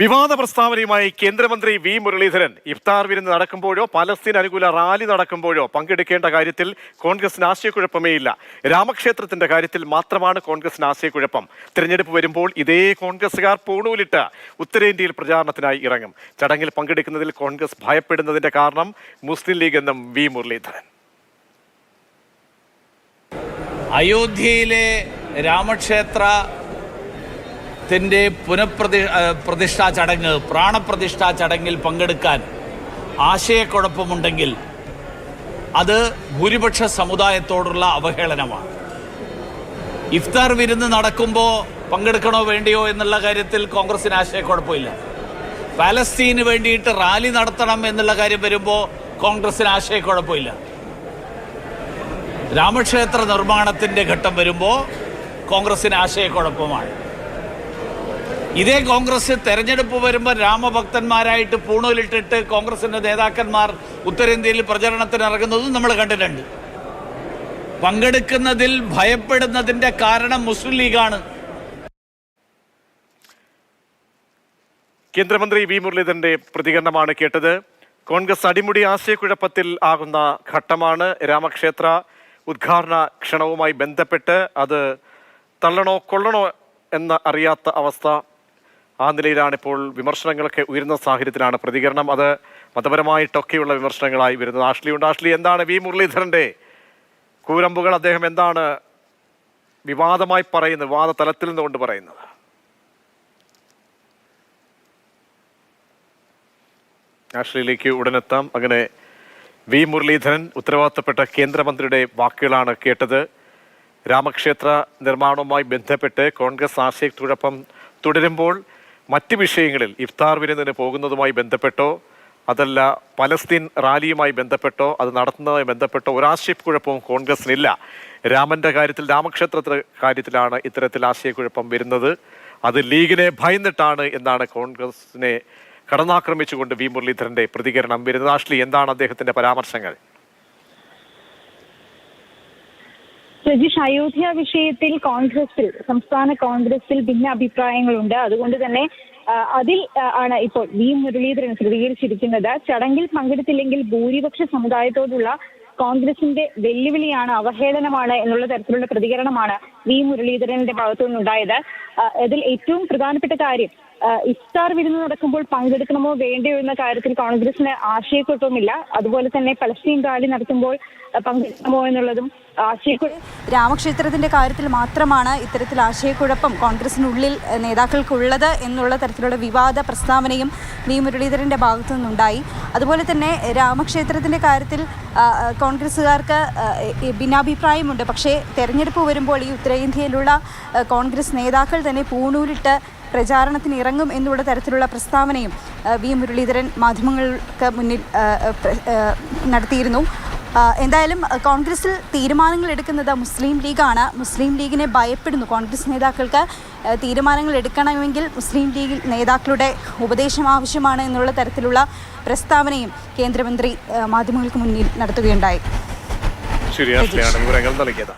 വിവാദ പ്രസ്താവനയുമായി കേന്ദ്രമന്ത്രി വി മുരളീധരൻ ഇഫ്താർ വിരുന്ന് നടക്കുമ്പോഴോ പലസ്തീൻ അനുകൂല റാലി നടക്കുമ്പോഴോ പങ്കെടുക്കേണ്ട കാര്യത്തിൽ കോൺഗ്രസിന് ആശയക്കുഴപ്പമേയില്ല. രാമക്ഷേത്രത്തിന്റെ കാര്യത്തിൽ മാത്രമാണ് കോൺഗ്രസിന് ആശയക്കുഴപ്പം. തിരഞ്ഞെടുപ്പ് വരുമ്പോൾ ഇതേ കോൺഗ്രസുകാർ പൂണൂലിട്ട് ഉത്തരേന്ത്യയിൽ പ്രചാരണത്തിനായി ഇറങ്ങും. ചടങ്ങിൽ പങ്കെടുക്കുന്നതിൽ കോൺഗ്രസ് ഭയപ്പെടുന്നതിന്റെ കാരണം മുസ്ലിം ലീഗ് എന്നും വി മുരളീധരൻ. അയോധ്യയിലെ രാമക്ഷേത്രത്തിന്റെ പുനഃപ്രതി പ്രതിഷ്ഠാ ചടങ്ങ് പ്രാണപ്രതിഷ്ഠാ ചടങ്ങിൽ പങ്കെടുക്കാൻ ആശയക്കുഴപ്പമുണ്ടെങ്കിൽ അത് ഭൂരിപക്ഷ സമുദായത്തോടുള്ള അവഹേളനമാണ്. ഇഫ്താർ വിരുന്ന് നടക്കുമ്പോൾ പങ്കെടുക്കണോ വേണ്ടിയോ എന്നുള്ള കാര്യത്തിൽ കോൺഗ്രസിന് ആശയക്കുഴപ്പമില്ല. പാലസ്തീന് വേണ്ടിയിട്ട് റാലി നടത്തണം എന്നുള്ള കാര്യം വരുമ്പോൾ കോൺഗ്രസിന് ആശയക്കുഴപ്പമില്ല. രാമക്ഷേത്ര നിർമ്മാണത്തിന്റെ ഘട്ടം വരുമ്പോൾ കോൺഗ്രസിന് ആശയക്കുഴപ്പമാണ്. ഇതേ കോൺഗ്രസ് തെരഞ്ഞെടുപ്പ് വരുമ്പോൾ രാമഭക്തന്മാരായിട്ട് പൂണൂലിട്ടിട്ട് കോൺഗ്രസിന്റെ നേതാക്കന്മാർ ഉത്തരേന്ത്യയിൽ പ്രചരണത്തിന് ഇറങ്ങുന്നതും നമ്മൾ കണ്ടിട്ടുണ്ട്. പങ്കെടുക്കുന്നതിൽ ഭയപ്പെടുന്നതിന്റെ കാരണം മുസ്ലിം ലീഗാണ്. കേന്ദ്രമന്ത്രി വി മുരളീധരന്റെ പ്രതികരണമാണ് കേട്ടത്. കോൺഗ്രസ് അടിമുടി ആശയക്കുഴപ്പത്തിൽ ആകുന്ന ഘട്ടമാണ്. രാമക്ഷേത്ര ഉദ്ഘാടന ക്ഷണവുമായി ബന്ധപ്പെട്ട് അത് തള്ളണോ കൊള്ളണോ എന്ന് അറിയാത്ത അവസ്ഥ ആ നിലയിലാണ് ഇപ്പോൾ വിമർശനങ്ങളൊക്കെ ഉയരുന്ന സാഹചര്യത്തിലാണ് പ്രതികരണം. അത് മതപരമായിട്ടൊക്കെയുള്ള വിമർശനങ്ങളായി വരുന്നത്. ആഷ്ലി ഉണ്ട്. ആഷ്ലി എന്താണ് വി. മുരളീധരന്റെ കൂരമ്പുകൾ? അദ്ദേഹം എന്താണ് വിവാദമായി പറയുന്നത് വിവാദ തലത്തിൽ നിന്നുകൊണ്ട് പറയുന്നത്? ആഷ്ലിയിലേക്ക് ഉടനെത്താം. അങ്ങനെ വി. മുരളീധരൻ ഉത്തരവാദിത്തപ്പെട്ട കേന്ദ്രമന്ത്രിയുടെ വാക്കുകളാണ് കേട്ടത്. രാമക്ഷേത്ര നിർമ്മാണവുമായി ബന്ധപ്പെട്ട് കോൺഗ്രസ് ആശയക്കുഴപ്പം തുടരുമ്പോൾ മറ്റ് വിഷയങ്ങളിൽ ഇഫ്താർ വിരുന്നിന് പോകുന്നതുമായി ബന്ധപ്പെട്ടോ അതല്ല പലസ്തീൻ റാലിയുമായി ബന്ധപ്പെട്ടോ അത് നടത്തുന്നതുമായി ബന്ധപ്പെട്ടോ ഒരാശയക്കുഴപ്പവും കോൺഗ്രസിനില്ല. രാമന്റെ കാര്യത്തിൽ രാമക്ഷേത്രത്തിന്റെ കാര്യത്തിലാണ് ഇത്തരത്തിൽ ആശയക്കുഴപ്പം വരുന്നത്. അത് ലീഗിനെ ഭയന്നിട്ടാണ് എന്നാണ് കോൺഗ്രസിനെ കടന്നാക്രമിച്ചുകൊണ്ട് വി മുരളീധരന്റെ പ്രതികരണം വരുന്നത്. ആഷ്ലി എന്താണ് അദ്ദേഹത്തിന്റെ പരാമർശങ്ങൾ? രജീഷ് അയോധ്യ വിഷയത്തിൽ കോൺഗ്രസിൽ സംസ്ഥാന കോൺഗ്രസിൽ ഭിന്ന അഭിപ്രായങ്ങളുണ്ട്. അതുകൊണ്ട് തന്നെ അതിൽ ആണ് ഇപ്പോൾ വി. മുരളീധരൻ സ്ഥിരീകരിച്ചിരിക്കുന്നത്. ചടങ്ങിൽ പങ്കെടുത്തില്ലെങ്കിൽ ഭൂരിപക്ഷ സമുദായത്തോടുള്ള കോൺഗ്രസിന്റെ വെല്ലുവിളിയാണ് അവഹേളനമാണ് എന്നുള്ള തരത്തിലുള്ള പ്രതികരണമാണ് വി. മുരളീധരന്റെ ഭാഗത്തു നിന്നുണ്ടായത് ഇതിൽ ഏറ്റവും പ്രധാനപ്പെട്ട കാര്യം ഇഫ്താർ വിരുന്ന് നടക്കുമ്പോൾ പങ്കെടുക്കണമോ വേണ്ടയോ എന്ന കാര്യത്തിൽ കോൺഗ്രസിന് ആശയക്കുഴപ്പമില്ല. അതുപോലെ തന്നെ പലസ്തീൻ റാലി നടത്തുമ്പോൾ പങ്കെടുക്കണമോ എന്നുള്ളതും രാമക്ഷേത്രത്തിന്റെ കാര്യത്തിൽ മാത്രമാണ് ഇത്തരത്തിൽ ആശയക്കുഴപ്പം കോൺഗ്രസിനുള്ളിൽ നേതാക്കൾക്കുള്ളത് എന്നുള്ള തരത്തിലുള്ള വിവാദ പ്രസ്താവനയും വി. മുരളീധരന്റെ ഭാഗത്തു നിന്നുണ്ടായി. അതുപോലെ തന്നെ രാമക്ഷേത്രത്തിന്റെ കാര്യത്തിൽ കോൺഗ്രസ്സുകാർക്ക് ഭിന്നാഭിപ്രായമുണ്ട്. പക്ഷേ തെരഞ്ഞെടുപ്പ് വരുമ്പോൾ ഈ ഉത്തരേന്ത്യയിലുള്ള കോൺഗ്രസ് നേതാക്കൾ തന്നെ പൂണൂലിട്ട് പ്രചാരണത്തിന് ഇറങ്ങും എന്നുള്ള തരത്തിലുള്ള പ്രസ്താവനയും വി. മുരളീധരൻ മാധ്യമങ്ങൾക്ക് മുന്നിൽ നടത്തിയിരുന്നു. എന്തായാലും കോൺഗ്രസിൽ തീരുമാനങ്ങൾ എടുക്കുന്നത് മുസ്ലിം ലീഗാണ്. മുസ്ലിം ലീഗിനെ ഭയപ്പെടുന്നു കോൺഗ്രസ് നേതാക്കൾക്ക്. തീരുമാനങ്ങൾ എടുക്കണമെങ്കിൽ മുസ്ലിം ലീഗ് നേതാക്കളുടെ ഉപദേശം ആവശ്യമാണ് എന്നുള്ള തരത്തിലുള്ള പ്രസ്താവനയും കേന്ദ്രമന്ത്രി മാധ്യമങ്ങൾക്ക് മുന്നിൽ നടത്തുകയുണ്ടായി. ശരിയാണ് ആഷ്ലിയാണ് വിവരങ്ങൾ നൽകിയത്.